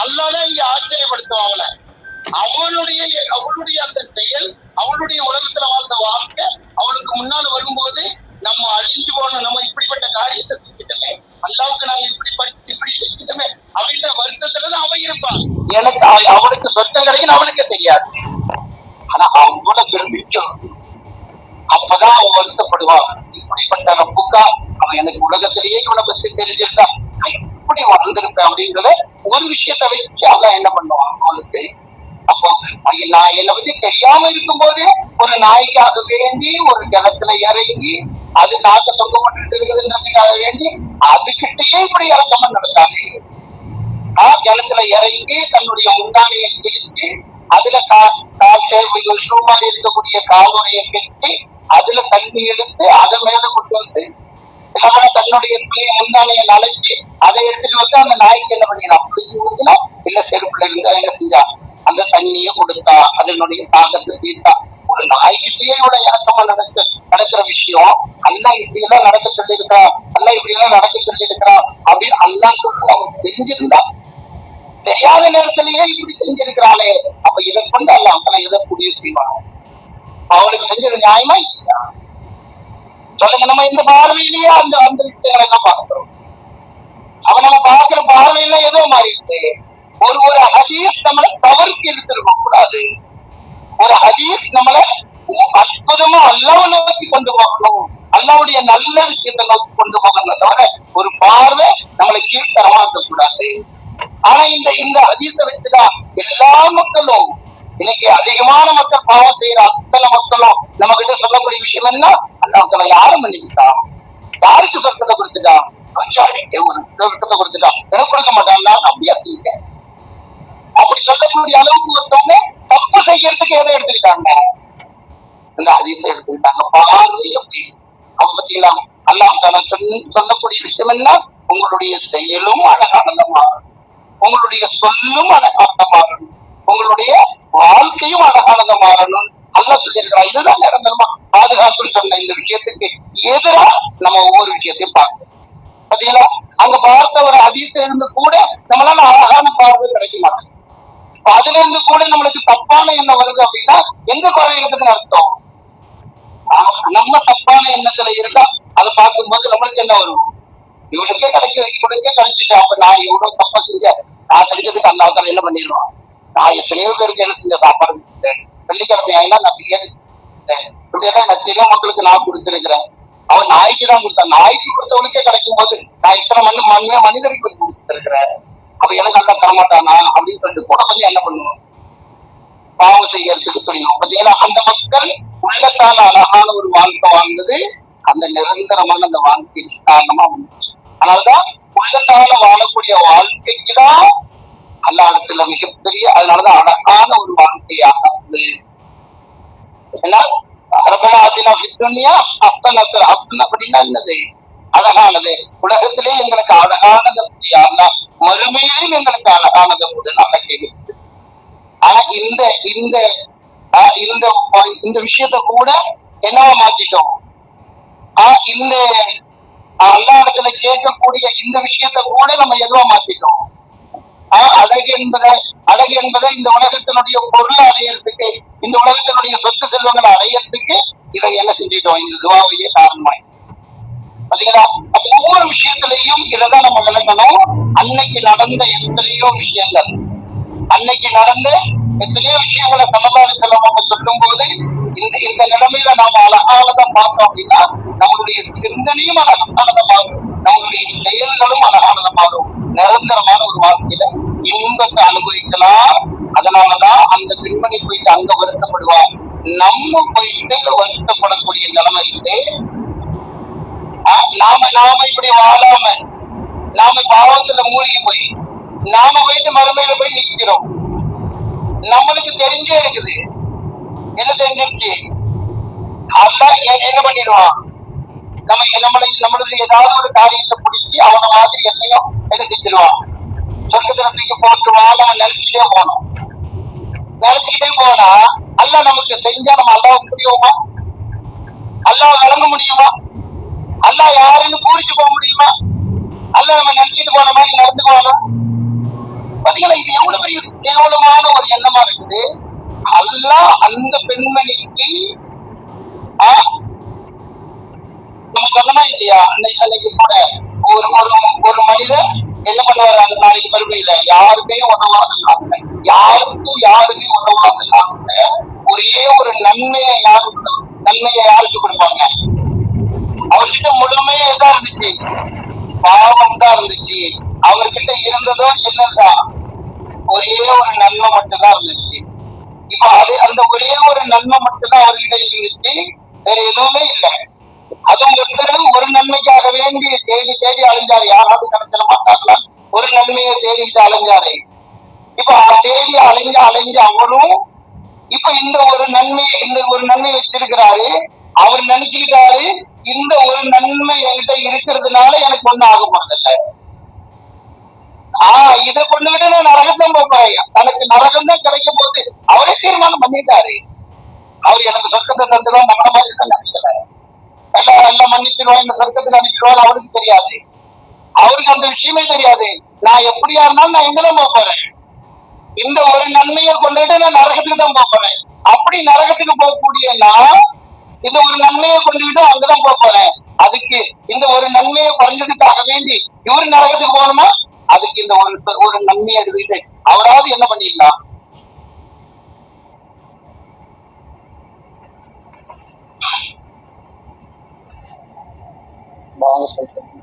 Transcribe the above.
அல்லாதான் இங்க ஆச்சரியப்படுத்துவாங்கள அவளை அவளுடைய அவளுடைய அந்த செயல் அவளுடைய உலகத்துல வாழ்ந்த வாழ்க்கை அவளுக்கு முன்னால வரும்போது நம்ம அழிஞ்சு போன நம்ம இப்படிப்பட்ட காரியத்தை செஞ்சுட்டோமே அல்லாவுக்கு நாங்க இப்படி இப்படி செஞ்சுட்டோமே அப்படின்ற வருத்தத்துலதான் அவன் இருப்பான். எனக்கு அவனுக்கு அவளுக்கு சொத்தம் கிடைக்கும் அவளுக்கு தெரியாது. ஆனா அவங்கள பெருமிக்கும் அப்பதான் அவன் வருத்தப்படுவான். இப்படிப்பட்ட புக்கா அவன் எனக்கு உலகத்திலேயே இவனை பத்தி தெரிஞ்சிருந்தா நான் எப்படி வளர்ந்திருப்பேன் அப்படின்றத ஒரு விஷயத்தை வச்சு அவன் என்ன பண்ணுவான் அவனுக்கு அப்போ நான் என்னை பத்தி தெரியாம இருக்கும்போது ஒரு நாய்க்காக வேண்டி ஒரு கிணத்துல இறங்கி அது நாக்க தொங்கப்பட்டு இருக்குதுன்றதுக்காக வேண்டி அதுகிட்டயே இப்படி இறக்கமா நடத்தாங்க ஆஹ் கிணத்துல இறங்கி தன்னுடைய முந்தானையை கிழிச்சு அதுல கா- கால் சேவைகள் ஷூ மாதிரி இருக்கக்கூடிய காலுடைய கட்டி அதுல தண்ணி எடுத்து அதை மேல கொண்டு வந்து இல்லைன்னா தன்னுடைய பிள்ளைய முந்தானியை அதை எடுத்துட்டு வந்து அந்த நாய்க்கு என்ன பண்ணிடலாம் புளிஞ்சு ஊத்தினா இல்ல செருப்புல இருந்தா என்ன செஞ்சா? அந்த தண்ணியை கொடுத்தா அதனுடைய தாக்கத்தை தீர்த்தா. ஒரு நாய்கிட்டயே இவ்வளவு இறக்கமா நடக்க நடக்கிற விஷயம் அல்லா இப்படி எல்லாம் நடக்க இருக்கிறா அல்லா இப்படி எல்லாம் நடக்க சொல்லியிருக்கா அப்படின்னு அல்லா சொல்லி அவன் தெரிஞ்சிருந்தா. தெரியாத நேரத்திலேயே இப்படி செஞ்சிருக்கிறாளே. அப்ப இதை கொண்டு அல்ல அவனை எதை புரிய செய்வான்? அவளுக்கு செஞ்சது நியாயமா இல்லையா? சொல்லுங்க நம்ம இந்த பார்வையிலேயே அந்த அந்த விஷயங்களை எல்லாம் பார்க்கிறோம் அவன் நம்ம பார்க்கிற பார்வையில ஏதோ மாறிடுது ஒரு ஒரு ஹதீஸ் நம்மளை தவறுக்கு எடுத்துருக்க கூடாது. ஒரு ஹதீஸ் நம்மளை அற்புதமா அல்லாவை நோக்கி கொண்டு போகணும். அல்லாவுடைய நல்ல விஷயத்தை நோக்கி கொண்டு போகணும் தவிர ஒரு பார்வை நம்மளை கீழ்த்தரமாக்க கூடாது. ஆனா இந்த இந்த ஹதீஸை வச்சுதான் எல்லா மக்களும் இன்னைக்கு அதிகமான மக்கள் பாவம் செய்யற அத்தனை மக்களும் நம்ம கிட்ட சொல்லக்கூடிய விஷயம் என்ன? அல்லாஹ் யாரும் மன்னிச்சுட்டா? யாருக்கு சொர்க்கத்தை கொடுத்துட்டா? அஞ்சாடிக்கு ஒரு சொர்க்கத்தை கொடுத்துட்டா. எனக்கு கொடுக்க மாட்டாங்களா அப்படியா சொல்லிட்டேன் அப்படி சொல்லக்கூடிய அளவுக்கு ஒருத்தவங்க தப்பு செய்யறதுக்கு எதை எடுத்துக்கிட்டாங்க? இந்த அதிசயம் எடுத்துக்கிட்டாங்க. பார்வையை அப்படி. அவங்க அல்லாஹ் தாலா சொல்லி சொல்லக்கூடிய விஷயம் என்ன? உங்களுடைய செயலும் அழகானதா மாறணும் உங்களுடைய சொல்லும் அழகானதா மாறணும். உங்களுடைய வாழ்க்கையும் அழகானதா மாறணும் அல்லா சொல்லியிருக்கிறான். இதுதான் நிரந்தரமா பாதுகாப்புன்னு சொன்ன இந்த விஷயத்துக்கு எதிரா நம்ம ஒவ்வொரு விஷயத்தையும் பார்க்கணும். பாத்தீங்களா? அங்க பார்த்த ஒரு அதிசயம் இருந்து கூட நம்மளால அழகான பார்வை கிடைக்க மாட்டேங்குது. இப்ப அதுல இருந்து கூட நம்மளுக்கு தப்பான எண்ணம் வருது அப்படின்னா எங்க குறை இருக்குதுன்னு அர்த்தம்? நம்ம தப்பான எண்ணத்துல இருந்தா அதை பார்க்கும்போது நம்மளுக்கு என்ன வரும்? இவனுக்கே கிடைக்குது இவனுக்கே கிடைச்சிட்டு அப்ப நான் எவ்வளவு தப்பா செஞ்ச நான் செஞ்சதுக்கு அந்த அவசரம் என்ன பண்ணிடுவான்? நான் எத்தனையோ பேருக்கு என்ன செஞ்ச சாப்பாடு கொடுத்தேன். வெள்ளிக்கிழமை ஆயினா நான் பிரியாணி இப்படியெல்லாம் எத்தனையோ மக்களுக்கு நான் கொடுத்துருக்கிறேன். அவன் நாய்க்கு தான் கொடுத்தான். நாய்க்கு கொடுத்தவனுக்கே கிடைக்கும் போது நான் இத்தனை மண்ணு மண்ணே மனிதருக்கு கொடுத்துருக்கிறேன். அப்ப எனக்கு நல்லா தரமாட்டானா அப்படின்னு சொல்லிட்டு கூட கொஞ்சம் என்ன பண்ணுவோம்? பாவம் செய்யறதுக்கு புரியும் பார்த்தீங்கன்னா அந்த மக்கள் உள்ளத்தால அழகான ஒரு வாழ்க்கை வாழ்ந்தது. அந்த நிரந்தரமான அந்த வாழ்க்கையின் காரணமா வந்துச்சு. அதனாலதான் உள்ளத்தால வாழக்கூடிய வாழ்க்கைக்குதான் அல்லாடத்துல மிகப்பெரிய அதனாலதான் அழகான ஒரு வாழ்க்கையாக அது ஏன்னா ரப்பனா ஆத்தினா அப்படின்னா என்னது? அழகானது. உலகத்திலே எங்களுக்கு அழகானது அப்படியா மறுமையிலும் எங்களுக்கு அழகானது அப்படின்னு நல்ல கேக்குது ஆனா இந்த இந்த ஆஹ் இந்த இந்த விஷயத்த கூட என்னவா மாத்திட்டோம். ஆஹ் இந்த அல்லாடத்துல கேட்கக்கூடிய இந்த விஷயத்த கூட நம்ம எதுவா மாத்திட்டோம்? அழகு என்பதை அழகு என்பதை இந்த உலகத்தினுடைய பொருளை அடையறதுக்கு இந்த உலகத்தினுடைய சொத்து செல்வங்களை அடையறதுக்கு இதை என்ன செஞ்சிட்டோம்? இந்த துவாவையே காரணமாய். பாத்தீங்களா? அப்ப ஒவ்வொரு விஷயத்திலையும் இதைதான் நம்ம விளங்கணும். அன்னைக்கு நடந்த எத்தனையோ விஷயங்கள். அன்னைக்கு நடந்த எத்தனையோ விஷயங்களை சமபாதி செல்வம் சொல்லும் போது இந்த இந்த நிலைமையில நாம அழகானதா பார்த்தோம் அப்படின்னா நம்மளுடைய சிந்தனையும் அழகானதை மாறும் நம்மளுடைய செயல்களும் அழகானதை மாறும் நிரந்தரமான வந்து அனுபவிக்கலாம். அதனாலதான் அந்த பெண்மணி போயிட்டு அங்க வருத்தப்படுவா நம்ம போயிட்டு வருத்தப்படக்கூடிய நிலைமை இருக்கு. நாம நாம இப்படி வாழாம நாம பாவத்துல மூழ்கி போய் நாம போயிட்டு மறுமையில போய் நிக்கிறோம். நம்மளுக்கு தெரிஞ்சே இருக்குது. என்ன தெரிஞ்சிருச்சு? அதான் என்ன பண்ணிடுவான்? நம்ம நம்மளை நம்மளுக்கு ஏதாவது ஒரு காரியத்தை பிடிச்சி அவன மாதிரி எதையும் என்ன செஞ்சிருவான் சொர்க்கத்துல தூக்கி போட்டுருவான் நம்ம நினைச்சுட்டே போனோம் நினைச்சுக்கிட்டே போனா அல்ல நமக்கு செஞ்சா நம்ம அல்லாஹ் முடியுமா? அல்லாஹ் விளங்க முடியுமா? அல்லாஹ் யாருன்னு பூரிச்சு போக முடியுமா? அல்ல நம்ம நினைச்சிட்டு போன மாதிரி நடந்துக்குவானா பாத்தீங்களா இது எவ்வளவு பெரிய கேவலமான ஒரு எண்ணமா இருக்குது. அல்லாஹ் அந்த பெண்மணிக்கு நம்ம சொன்னமா இல்லையா? அன்னைக்கு அன்னைக்கு கூட ஒரு ஒரு ஒரு மனிதர் என்ன பண்ணுவாரு? அந்த நாளைக்கு மறுபடியில யாருமே உதவாத யாருக்கும் யாருமே உதவாத ஒரே ஒரு நன்மையை யாரு நன்மையை யாருக்கு கொடுப்பாங்க அவர்கிட்ட முழுமையா எதா இருந்துச்சு? பாவம் தான் இருந்துச்சு. அவர்கிட்ட இருந்ததோ என்னதான் ஒரே ஒரு நன்மை மட்டும்தான் இருந்துச்சு. இப்ப அது அந்த ஒரே ஒரு நன்மை மட்டும்தான் அவர்கிட்ட இருந்துச்சு. வேற எதுவுமே இல்லை. அதுவும் ஒருத்தர் ஒரு நன்மைக்காக வேண்டி தேடி தேடி அழிஞ்சாரு யாராவது கிடைச்சிட மாட்டாங்களா? ஒரு நன்மையை தேடிட்டு அலைஞ்சாரு. இப்ப தேடி அலைஞ்சு அலைஞ்சு அவரும் இப்ப இந்த ஒரு நன்மை இந்த ஒரு நன்மை வச்சிருக்கிறாரு. அவர் நினைச்சுக்கிட்டாரு இந்த ஒரு நன்மை என்கிட்ட இருக்கிறதுனால எனக்கு ஒண்ணு ஆக போறதில்ல. ஆஹ் இதை கொண்டுகிட்டு நான் நரகத்தான் போறேன் தனக்கு நரகம் தான் கிடைக்கும் போது அவரே தீர்மானம் பண்ணிட்டாரு. அவர் எனக்கு சொர்க்கத்தை தந்துடும் நம்மள மாதிரி தான் நினைக்கல. எல்லாம் எல்லாம் மன்னிச்சிருவோம் இந்த சொர்க்கத்துக்கு அனுப்பிடுவான் அவருக்கு தெரியாது. அவருக்கு அந்த விஷயமே தெரியாது. நான் எப்படியா இருந்தாலும் நான் எங்கதான் போக போறேன். இந்த ஒரு நன்மையை கொண்டுட்டு நான் நரகத்துக்கு தான் போக போறேன். அப்படி நரகத்துக்கு போகக்கூடிய நான் இந்த ஒரு நன்மையை கொண்டுகிட்டு அங்கதான் போக போறேன். அதுக்கு இந்த ஒரு நன்மையை குறைஞ்சதுக்காக வேண்டி இவரு நரகத்துக்கு போகணுமா? அதுக்கு இந்த ஒரு ஒரு நன்மையை எடுத்துக்கிட்டு அவராவது என்ன பண்ணிடலாம்? barra